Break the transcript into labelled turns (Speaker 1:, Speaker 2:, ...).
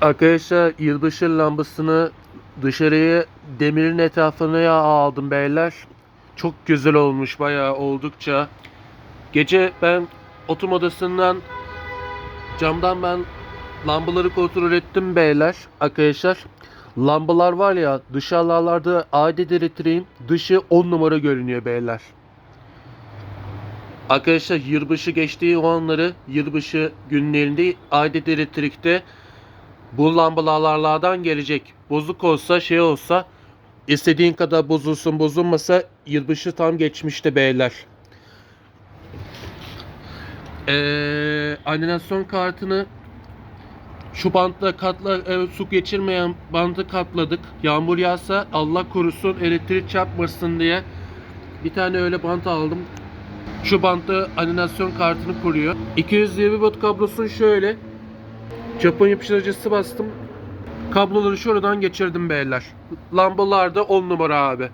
Speaker 1: Arkadaşlar yılbaşı lambasını dışarıya demirin etrafına aldım beyler. Çok güzel olmuş bayağı oldukça. Gece ben oturma odasından camdan ben lambaları kontrol ettim beyler arkadaşlar. Lambalar var ya dışarılarda adet elektriğin dışı 10 numara görünüyor beyler. Arkadaşlar yılbaşı geçtiği o anları yılbaşı günlerinde adet elektrikte bu lambalarlardan gelecek. Bozuk olsa şey olsa istediğin kadar bozulsun bozulmasa yılbaşı tam geçmişti beyler. Ee, animasyon kartını şu bantla katla evet, su geçirmeyen bandı katladık. Yağmur yağsa Allah korusun elektrik çarpmasın diye bir tane öyle bant aldım. Şu bantta animasyon kartını koruyor. 220 watt kablosunu şöyle Japon yapıştırıcısı bastım. Kabloları şuradan geçirdim beyler. Lambalar da 10 numara abi.